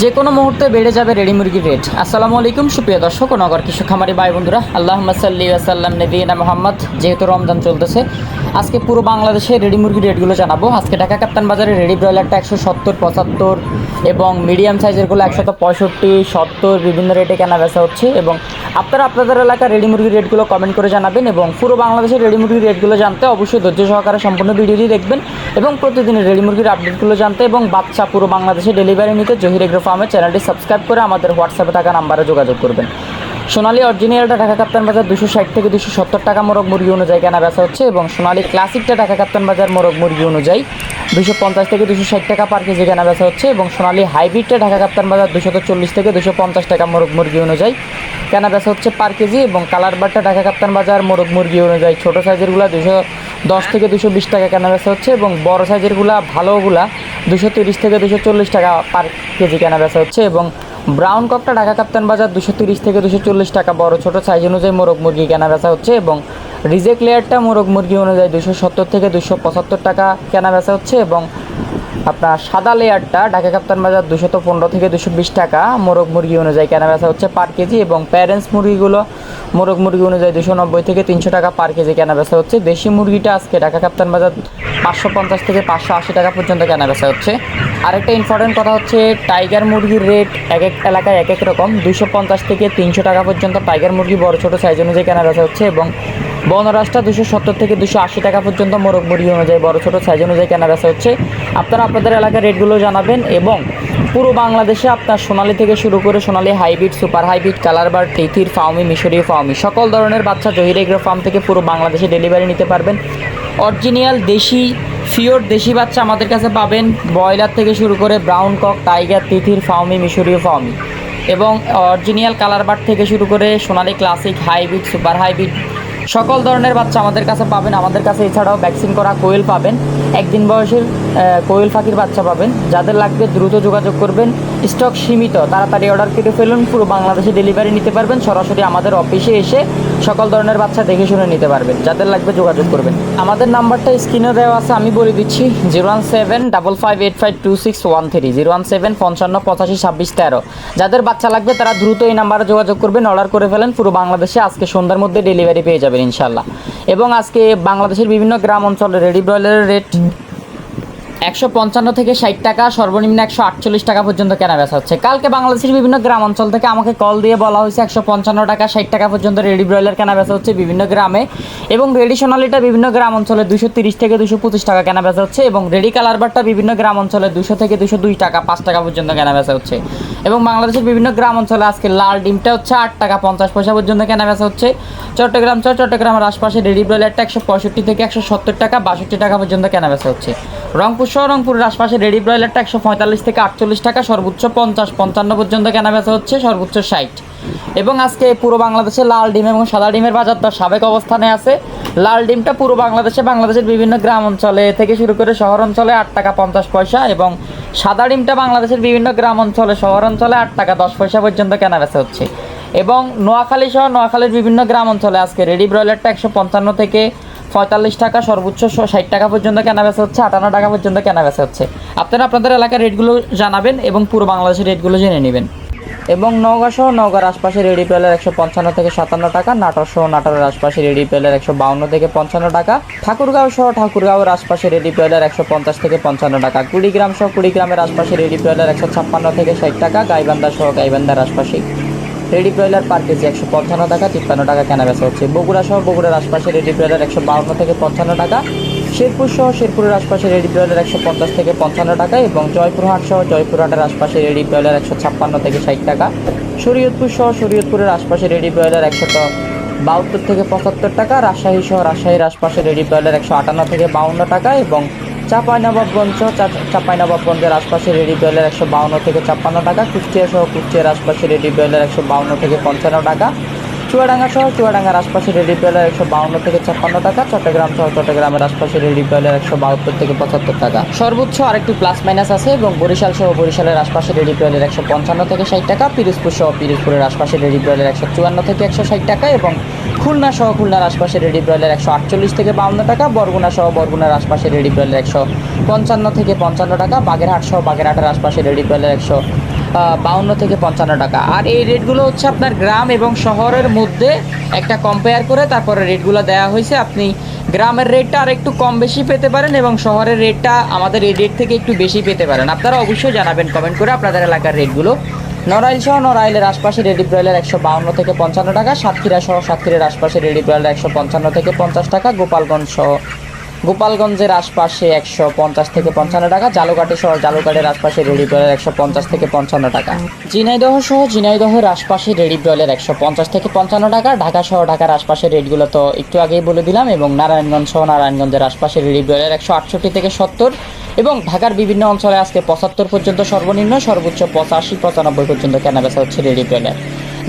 যে কোনো মুহূর্তে বেড়ে যাবে রেডি মুরগির রেট আসসালামু আলাইকুম, সুপ্রিয় দর্শক ও নগর কৃষক খামারি ভাই বন্ধুরা। আল্লাহ সাল্লি আসাল্লাম নবীনা মোহাম্মদ, যেহেতু রমজান চলতেছে, আজকে পুরো বাংলাদেশে রেডি মুরগির রেটগুলো জানাব। আজকে ঢাকা কাপ্তান বাজারে রেডি ব্রয়লারটা একশো সত্তর, পঁচাত্তর এবং মিডিয়াম সাইজেরগুলো একশত পঁয়ষট্টি, সত্তর, বিভিন্ন রেটে কেনা বেচা হচ্ছে এবং আপনারা আপনাদের এলাকার রেডি মুরগির রেটগুলো কমেন্ট করে জানাবেন এবং পুরো বাংলাদেশের রেডি মুরগির রেটগুলো জানতে অবশ্যই ধৈর্য সহকারে সম্পূর্ণ ভিডিওটি দেখবেন এবং প্রতিদিনের রেডি মুরগির আপডেটগুলো জানতে এবং বাচ্চা পুরো বাংলাদেশে ডেলিভারি নিতে জহির এগ্রো ফার্মের চ্যানেলটি সাবস্ক্রাইব করে আমাদের হোয়াটসঅ্যাপে থাকা নাম্বারে যোগাযোগ করবেন। সোনালি অরিজিনালটা ঢাকা কাপ্তান বাজার দুশো ষাট থেকে দুশো সত্তর টাকা মোরগ মুরগি অনুযায়ী কেনা বেচা হচ্ছে এবং সোনালি ক্লাসিকটা ঢাকা কাপ্তান বাজার মোরগ মুরগি অনুযায়ী দুশো পঞ্চাশ থেকে দুশো ষাট টাকা পার কেজি কেনা বেচা হচ্ছে এবং সোনালি হাইব্রিডটা ঢাকা কাপ্তান বাজার দুশো চল্লিশ থেকে দুশো পঞ্চাশ টাকা মোরগ মুরগি অনুযায়ী কেনা বেচা হচ্ছে পার কেজি এবং কালার বারটা ঢাকা কাপ্তান বাজার মোরগ মুরগি অনুযায়ী ছোটো সাইজেরগুলো দুশো দশ থেকে দুশো বিশ টাকা কেনা বেচা হচ্ছে এবং বড় সাইজেরগুলা ভালোগুলা দুশো তিরিশ থেকে দুশো চল্লিশ টাকা পার কেজি কেনা বেচা হচ্ছে এবং ব্রাউন ককটা ঢাকা কাপ্তান বাজার দুশো তিরিশ থেকে দুশো চল্লিশ টাকা, বড় ছোটো সাইজ অনুযায়ী মোরগ মুরগি কেনা বেচা হচ্ছে এবং রিজেক্ট লেয়ারটা মোরগ মুরগি অনুযায়ী দুশো সত্তর থেকে দুশো পঁচাত্তর টাকা কেনা বেচা হচ্ছে এবং আপনার সাদা লেয়ারটা ঢাকা কাপ্তান বাজার দুশো পনেরো থেকে দুশো বিশ টাকা। মোরগ মুরগি অনুযায়ী কেনা বেচা হচ্ছে পার কেজি এবং প্যারেন্টস মুরগিগুলো মোরগ মুরগি অনুযায়ী দুশো নব্বই থেকে তিনশো টাকা পার কেজি কেনা বেচা হচ্ছে। দেশি মুরগিটা আজকে ঢাকা কাপ্তান বাজার পাঁচশো পঞ্চাশ থেকে পাঁচশো আশি টাকা পর্যন্ত কেনা বেচা হচ্ছে। আরেকটা ইম্পর্টেন্ট কথা হচ্ছে টাইগার মুরগির রেট এক এক এলাকায় এক এক রকম। দুশো পঞ্চাশ থেকে তিনশো টাকা পর্যন্ত টাইগার মুরগি বড় ছোটো সাইজ অনুযায়ী কেনা বেচা হচ্ছে এবং বনরাজটা দুশো সত্তর থেকে দুশো আশি টাকা পর্যন্ত মোরগ মুরগি অনুযায়ী, বড় ছোটো সাইজ অনুযায়ী কেনা বেচা হচ্ছে। আপনারা আপনাদের এলাকার রেটগুলো জানাবেন এবং পুরো বাংলাদেশে আপনার সোনালি থেকে শুরু করে Sonali hybrid, super hybrid, colour বার টেথির ফাউমি মিশরীয় ফাউমি সকল ধরনের বাচ্চা জহির এগ্রো ফার্ম থেকে পুরো বাংলাদেশে ডেলিভারি নিতে পারবেন। অরিজিনাল দেশি ফিওর দেশি বাচ্চা আমাদের কাছে পাবেন। ব্রয়লার থেকে শুরু করে ব্রাউন কক, টাইগার, তিথির ফাউমি মিশরীয় ফাউমি এবং অরিজিনাল কালার বার থেকে শুরু করে Sonali classic hybrid super hybrid সকল ধরনের বাচ্চা আমাদের কাছে পাবেন। আমাদের কাছে এছাড়াও ভ্যাকসিন করা কোয়েল পাবেন। একদিন বয়সের কোয়েল ফাঁকির বাচ্চা পাবেন। যাদের লাগবে দ্রুত যোগাযোগ করবেন। স্টক সীমিত। তাড়াতাড়ি অর্ডার কেটে ফেলুন, পুরো বাংলাদেশে ডেলিভারি নিতে পারবেন। সরাসরি আমাদের অফিসে এসে সকল ধরনের বাচ্চা দেখে শুনে নিতে পারবেন। যাদের লাগবে যোগাযোগ করবেন। আমাদের নাম্বারটা স্ক্রিনে দেওয়া আছে, আমি বলে দিচ্ছি zero one seven double five eight five two six one three zero one seven পঞ্চান্ন পঁচাশি ছাব্বিশ তেরো যাদের বাচ্চা লাগবে তারা দ্রুত এই নাম্বারে যোগাযোগ করবেন অর্ডার করে ফেলেন, পুরো বাংলাদেশে আজকে সন্ধ্যার মধ্যে ডেলিভারি পেয়ে যাবেন ইনশাল্লাহ এবং আজকে বাংলাদেশের বিভিন্ন গ্রাম অঞ্চলে রেডি ব্রয়লারের রেট একশো পঞ্চান্ন থেকে ষাট টাকা, সর্বনিম্ন একশো আটচল্লিশ টাকা পর্যন্ত কেনা বেচা হচ্ছে। কালকে বাংলাদেশের বিভিন্ন গ্রাম অঞ্চল থেকে আমাকে কল দিয়ে বলা হয়েছে একশো পঞ্চান্ন টাকা, ষাট টাকা পর্যন্ত রেডি ব্রয়লার কেনা বেচা হচ্ছে বিভিন্ন গ্রামে এবং রেডি সোনালিটা বিভিন্ন গ্রাম অঞ্চলে দুশো তিরিশ থেকে দুশো পঁচিশ টাকা কেনা বেচা হচ্ছে এবং রেডি কালার বারটা বিভিন্ন গ্রাম অঞ্চলে দুশো থেকে দুশো দুই টাকা, পাঁচ টাকা পর্যন্ত কেনা বেচা হচ্ছে। এবং বাংলাদেশের বিভিন্ন গ্রাম অঞ্চলে আজকে লাল ডিমটা হচ্ছে আট টাকা পঞ্চাশ পয়সা পর্যন্ত কেনা বেচা হচ্ছে। চট্টগ্রাম চর চট্টগ্রামের আশপাশে রেডি ব্রয়লারটা একশো পঁয়ষট্টি থেকে একশো সত্তর টাকা, বাষট্টি টাকা পর্যন্ত কেনা বেচা হচ্ছে। রংপুর সহ রংপুরের আশপাশে রেডি ব্রয়লারটা একশো পঁয়তাল্লিশ থেকে আটচল্লিশ টাকা, সর্বোচ্চ পঞ্চাশ, পঞ্চান্ন পর্যন্ত কেনা বেচা হচ্ছে, সর্বোচ্চ ষাট। এবং আজকে পুরো বাংলাদেশে লাল ডিম এবং সাদা ডিমের বাজার দর সাবেক অবস্থানে আছে। লাল ডিমটা পুরো বাংলাদেশে, বাংলাদেশের বিভিন্ন গ্রাম অঞ্চলে থেকে শুরু করে শহর অঞ্চলে আট টাকা পঞ্চাশ পয়সা এবং সাদা ডিমটা বাংলাদেশের বিভিন্ন গ্রাম অঞ্চলে, শহর অঞ্চলে আট টাকা দশ পয়সা পর্যন্ত কেনা বেচা হচ্ছে। এবং নোয়াখালী সহ নোয়াখালীর বিভিন্ন গ্রাম অঞ্চলে আজকে রেডি ব্রয়লারটা একশো পঞ্চান্ন থেকে পঁয়তাল্লিশ টাকা, সর্বোচ্চ ষাট টাকা পর্যন্ত কেনা বেচা হচ্ছে, আটান্ন টাকা পর্যন্ত কেনা বেচা হচ্ছে। আপনারা আপনাদের এলাকার রেটগুলো জানাবেন এবং পুরো বাংলাদেশের রেটগুলো জেনে নেবেন। এবং নওগাঁ সহ নওগাঁর আশপাশে রেডি পেলের একশো পঞ্চান্ন থেকে সাতান্ন টাকা, নাটোর সহ নাটোরের আশপাশে রেডি পেলের একশো বাউন্ন থেকে পঞ্চান্ন টাকা, ঠাকুরগাঁও সহ ঠাকুরগাঁওয়ের আশপাশে রেডি পেলের একশো পঞ্চাশ থেকে পঞ্চান্ন টাকা, কুড়িগ্রাম সহ কুড়িগ্রামের আশপাশে রেডি পেলের একশো ছাপ্পান্ন থেকে ষাট টাকা, গাইবান্ধা সহ গাইবান্ধার আশপাশে। রেডি ব্রয়লার পার কেজি একশো পঞ্চান্ন টাকা, তিপ্পান্ন টাকা কেনা বেচা হচ্ছে। বগুড়া সহ বগুড়ার আশপাশে রেডি ব্রয়লার একশো বাউন্ন থেকে পঞ্চান্ন টাকা। শেরপুর সহ শেরপুরের আশপাশে রেডি ব্রয়লার একশো পঞ্চাশ থেকে পঞ্চান্ন টাকা এবং জয়পুরহাট সহ জয়পুরহাটের আশপাশে রেডি ব্রয়লার একশো ছাপ্পান্ন থেকে ষাট টাকা। শরীয়তপুর সহ শরীয়তপুরের আশপাশে রেডি ব্রয়লার একশো বাহাত্তর থেকে পঁচাত্তর টাকা। রাজশাহী সহ রাজশাহীর আশপাশে রেডি ব্রয়লার একশো আটান্ন থেকে বাউন্ন টাকা এবং চাঁপাইনবাবগঞ্জ চাঁপাইনবাবগঞ্জের আশপাশে রেডি ব্রয়লার একশো বাউন্ন থেকে ছাপ্পান্ন টাকা, কুষ্টিয়া সহ কুষ্টিয়ার আশপাশে রেডি ব্রয়লার একশো বাউন্ন থেকে পঞ্চান্ন টাকা। চুয়াডাঙ্গা সহ চুয়াডাঙ্গার আশপাশে রেডি ব্রয়লার একশো বাউন্ন থেকে ছাপ্পান্ন টাকা, চট্টগ্রাম সহ চট্টগ্রামের আশপাশে রেডি ব্রয়লার একশো বাহাত্তর থেকে পঁচাত্তর টাকা। সর্বোচ্চ আরেকটি প্লাস মাইনাস আছে এবং বরিশাল সহ বরিশালের আশপাশে রেডি ব্রয়লার একশো পঞ্চান্ন থেকে ষাট টাকা, পিরোজপুর সহ পিরোজপুরের আশপাশে রেডি ব্রয়লার একশো চুয়ান্ন থেকে একশো ষাট টাকা এবং খুলনা সহ খুলনার আশপাশে রেডি ব্রয়লার একশো আটচল্লিশ থেকে বাউন্ন টাকা, বরগুনা সহ বরগুনার আশপাশে রেডি ব্রয়লার একশো পঞ্চান্ন থেকে পঞ্চান্ন টাকা, বাগেরহাট সহ বাগেরহাটের আশপাশে রেডি ব্রয়লার একশো বাউন্ন থেকে পঞ্চান্ন টাকা। আর এই রেটগুলো হচ্ছে আপনার গ্রাম এবং শহরের মধ্যে একটা কম্পেয়ার করে তারপরে রেটগুলো দেওয়া হয়েছে। আপনি গ্রামের রেটটা আর একটু কম বেশি পেতে পারেন এবং শহরের রেটটা আমাদের এই রেট থেকে একটু বেশি পেতে পারেন। আপনারা অবশ্যই জানাবেন কমেন্ট করে আপনাদের এলাকার রেটগুলো। নড়াইল সহ নড়াইলের আশপাশে রেডি ব্রয়লার একশো বাউন্ন থেকে পঞ্চান্ন টাকা, সাতক্ষীরা সহ সাতক্ষীরার আশপাশে রেডি ব্রয়লার একশো পঞ্চান্ন থেকে পঞ্চাশ টাকা, গোপালগঞ্জ সহ গোপালগঞ্জের আশপাশে একশো পঞ্চাশ থেকে পঞ্চান্ন টাকা, জালুকাটি শহর জালুকাটের আশপাশে রেডি ব্রয়লার একশো পঞ্চাশ থেকে পঞ্চান্ন টাকা। ঝিনাইদহ সহ ঝিনাইদহের আশপাশে রেডি ব্রয়লার একশো পঞ্চাশ থেকে পঞ্চান্ন টাকা, ঢাকা সহ ঢাকার আশপাশের রেটগুলো তো একটু আগেই বলে দিলাম এবং নারায়ণগঞ্জ সহ নারায়ণগঞ্জের আশপাশে রেডি ব্রয়লার একশো আটষট্টি থেকে সত্তর এবং ঢাকার বিভিন্ন অঞ্চলে আজকে পঁচাত্তর পর্যন্ত সর্বনিম্ন, সর্বোচ্চ পঁচাশি, পঁচানব্বই পর্যন্ত কেনাবেচা হচ্ছে রেডি ব্রয়লার।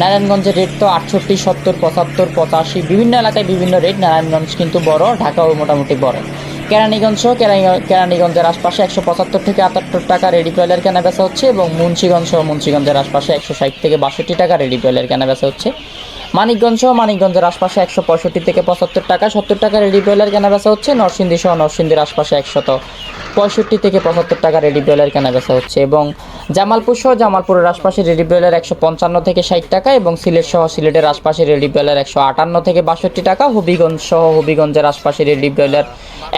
নারায়ণগঞ্জের রেট তো আটষট্টি, সত্তর, পঁচাত্তর, পঁচাশি, বিভিন্ন এলাকায় বিভিন্ন রেট। নারায়ণগঞ্জ কিন্তু বড়, ঢাকাও মোটামুটি বড়। কেরানীগঞ্জ সহ কেরানীগঞ্জের আশপাশে একশো পঁচাত্তর থেকে আটাত্তর টাকা রেডি ব্রয়লার কেনা বেচা হচ্ছে এবং মুন্সিগঞ্জ সহ মুন্সিগঞ্জের আশপাশে একশো ষাট থেকে বাষট্টি টাকা রেডি ব্রয়লার কেনা বেচা হচ্ছে। মানিকগঞ্জ সহ মানিকগঞ্জের আশপাশে একশো পঁয়ষট্টি থেকে পঁচাত্তর টাকা, সত্তর টাকা রেডি ব্রয়লার কেনা বেচা হচ্ছে। নরসিংদী সহ নরসিংদীর আশপাশে একশত পঁয়ষট্টি থেকে পঁচাত্তর টাকা রেডি ব্রয়লার কেনা বেচা হচ্ছে এবং জামালপুর সহ জামালপুরের আশপাশে রেডি ব্রয়লার একশো পঞ্চান্ন থেকে ষাট টাকা এবং সিলেট সহ সিলেটের আশপাশে রেডি ব্রয়লার একশো আটান্ন থেকে বাষট্টি টাকা, হবিগঞ্জ সহ হবিগঞ্জের আশপাশে রেডি ব্রয়লার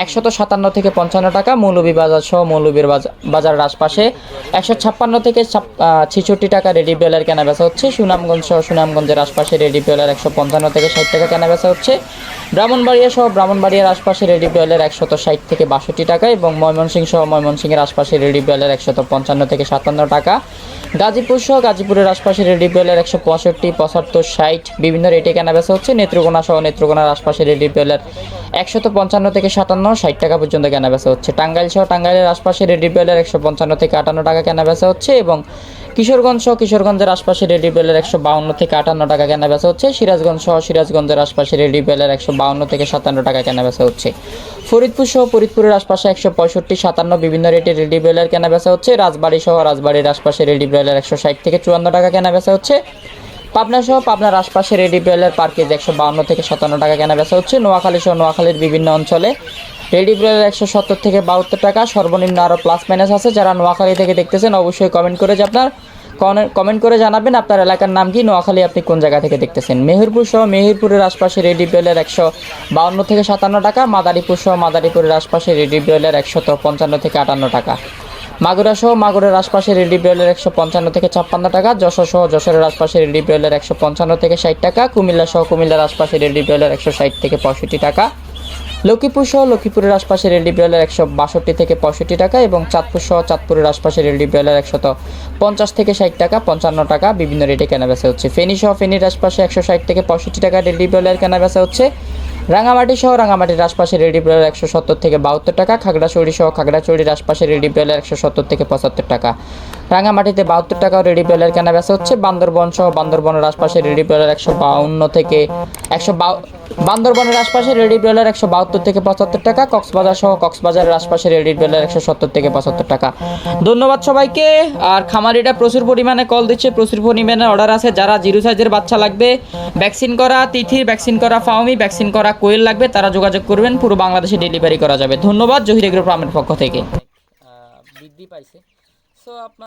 একশত সাতান্ন থেকে পঞ্চান্ন টাকা, মৌলভীবাজার সহ মৌলভীর বাজার- বাজারের আশপাশে একশো ছাপ্পান্ন থেকে ছেষট্টি টাকা রেডি ব্রয়লার কেনা বেচা হচ্ছে। সুনামগঞ্জ সহ সুনামগঞ্জের আশপাশে রেডি ব্রয়লার একশো পঞ্চান্ন থেকে ষাট টাকা কেনা বেচা হচ্ছে। ব্রাহ্মণবাড়িয়া সহ ব্রাহ্মণবাড়িয়ার আশপাশে রেডি ব্রয়লার একশত ষাট থেকে বাষট্টি টাকা এবং ময়মনসিংহ সহ ময়মনসিংহের আশপাশে রেডি ব্রয়লার একশত পঞ্চান্ন থেকে সাতান্ন টাকা। গাজীপুর সহ গাজীপুরের আশপাশে রেডি ব্রয়লার একশো পঁয়ষট্টি, পঁচাত্তর, ষাট বিভিন্ন রেটে কেনা বেচা হচ্ছে। নেত্রকোনা সহ নেত্রকোনার আশপাশে রেডি ব্রয়লার একশত পঞ্চান্ন থেকে সাতান্ন, ষাট টাকা পর্যন্ত কেনা বেচা হচ্ছে। টাঙ্গাইল সহ টাঙ্গাইলের আশপাশে রেডি ব্রয়লার একশো পঞ্চান্ন থেকে আটান্ন টাকা কেনা বেচা হচ্ছে এবং কিশোরগঞ্জ সহ কিশোরগঞ্জের আশপাশে রেডি বেলের একশো বাউন্ন থেকে আটান্ন টাকা কেনা বেচা হচ্ছে। সিরাজগঞ্জ সহ সিরাজগঞ্জের আশপাশে রেডি বেলের একশো বাউন্ন থেকে সাতান্ন টাকা কেনা বেচা হচ্ছে। ফরিদপুর সহ ফরিদপুরের আশপাশে একশো পঁয়ষট্টি, সাতান্ন বিভিন্ন রেটে রেডি বেলের কেনা বেচা হচ্ছে। রাজবাড়ি সহ রাজবাড়ির আশপাশে রেডি বেলের একশো ষাট থেকে চুয়ান্ন টাকা কেনা বেচা হচ্ছে। পাবনা সহ পাবনার আশপাশে রেডি ব্রয়লার পার কেজি একশো বাউন্ন থেকে সাতান্ন টাকা কেনা বেচা হচ্ছে। নোয়াখালী সহ নোয়াখালীর বিভিন্ন অঞ্চলে রেডি ব্রয়লার একশো সত্তর থেকে বাহাত্তর টাকা। সর্বনিম্ন আরও প্লাস মাইনাস আছে। যারা নোয়াখালী থেকে দেখতেছেন, অবশ্যই কমেন্ট করে যে আপনার কমেন্ট করে জানাবেন আপনার এলাকার নাম কি, নোয়াখালী আপনি কোন জায়গা থেকে দেখতেছেন? মেহেরপুর সহ মেহেরপুরের আশপাশে রেডি ব্রয়লার একশো বাউন্ন থেকে সাতান্ন টাকা, মাদারীপুর সহ মাদারীপুরের আশপাশে রেডি ব্রয়লার একশত পঞ্চান্ন থেকে আটান্ন টাকা। মাগুরা সহ মাগুরের আশপাশে রেডি ব্রয়লার একশো পঞ্চান্ন থেকে ছাপ্পান্ন টাকা, যশোর সহ যশোরের আশপাশে রেডি ব্রয়লার একশো পঞ্চান্ন থেকে ষাট টাকা, কুমিল্লা সহ কুমিল্লার আশপাশে রেডি ব্রয়লার একশো ষাট থেকে পঁয়ষট্টি টাকা। লক্ষ্মীপুর সহ লক্ষ্মীপুরের আশপাশে রেডি ব্রয়লার একশো বাষট্টি থেকে পঁয়ষট্টি টাকা এবং চাঁদপুর সহ চাঁদপুরের আশপাশে রেডি ব্রয়লার একশত পঞ্চাশ থেকে ষাট টাকা, পঞ্চান্ন টাকা, বিভিন্ন রেটে কেনা বেচা হচ্ছে। ফেনী সহ ফেনীর আশপাশে একশো ষাট থেকে পঁয়ষট্টি টাকা রেডি ব্রয়লার কেনা বেচা হচ্ছে। রাঙামাটি সহ রাঙামাটির আশপাশে রেডি ব্রয়লার একশো সত্তর থেকে বাহাত্তর টাকা, খাগড়াছড়ি সহ খাগড়াছড়ির আশপাশে রেডি ব্রয়লার একশো সত্তর থেকে পঁচাত্তর টাকা। রাঙামাটিতে বাহাত্তর টাকাও রেডি ব্রয়লার কেনা বেচা হচ্ছে। বান্দরবন সহ বান্দরবনের আশপাশে রেডি ব্রয়লার একশো বাউন্ন থেকে একশো বান্দরবনের আশপাশে রেডি ব্রয়লার একশো বাহাত্তর থেকে পঁচাত্তর টাকা কক্সবাজার সহ কক্সবাজারের আশপাশে রেডি ব্রয়লার একশো সত্তর থেকে পঁচাত্তর টাকা। ধন্যবাদ সবাইকে। আর খামারিটা প্রচুর পরিমাণে কল দিচ্ছে, প্রচুর পরিমাণে অর্ডার আছে। যারা জিরো সাইজের বাচ্চা লাগবে, ভ্যাকসিন করা তিথির, ভ্যাকসিন করা ফাউমি ভ্যাকসিন করা কোয়েল লাগবে, তারা যোগাযোগ করবেন, পুরো বাংলাদেশে ডেলিভারি করা যাবে। ধন্যবাদ, জহির এগ্রো ফার্মের পক্ষ থেকে। বৃদ্ধি পাইছে। সো আপনার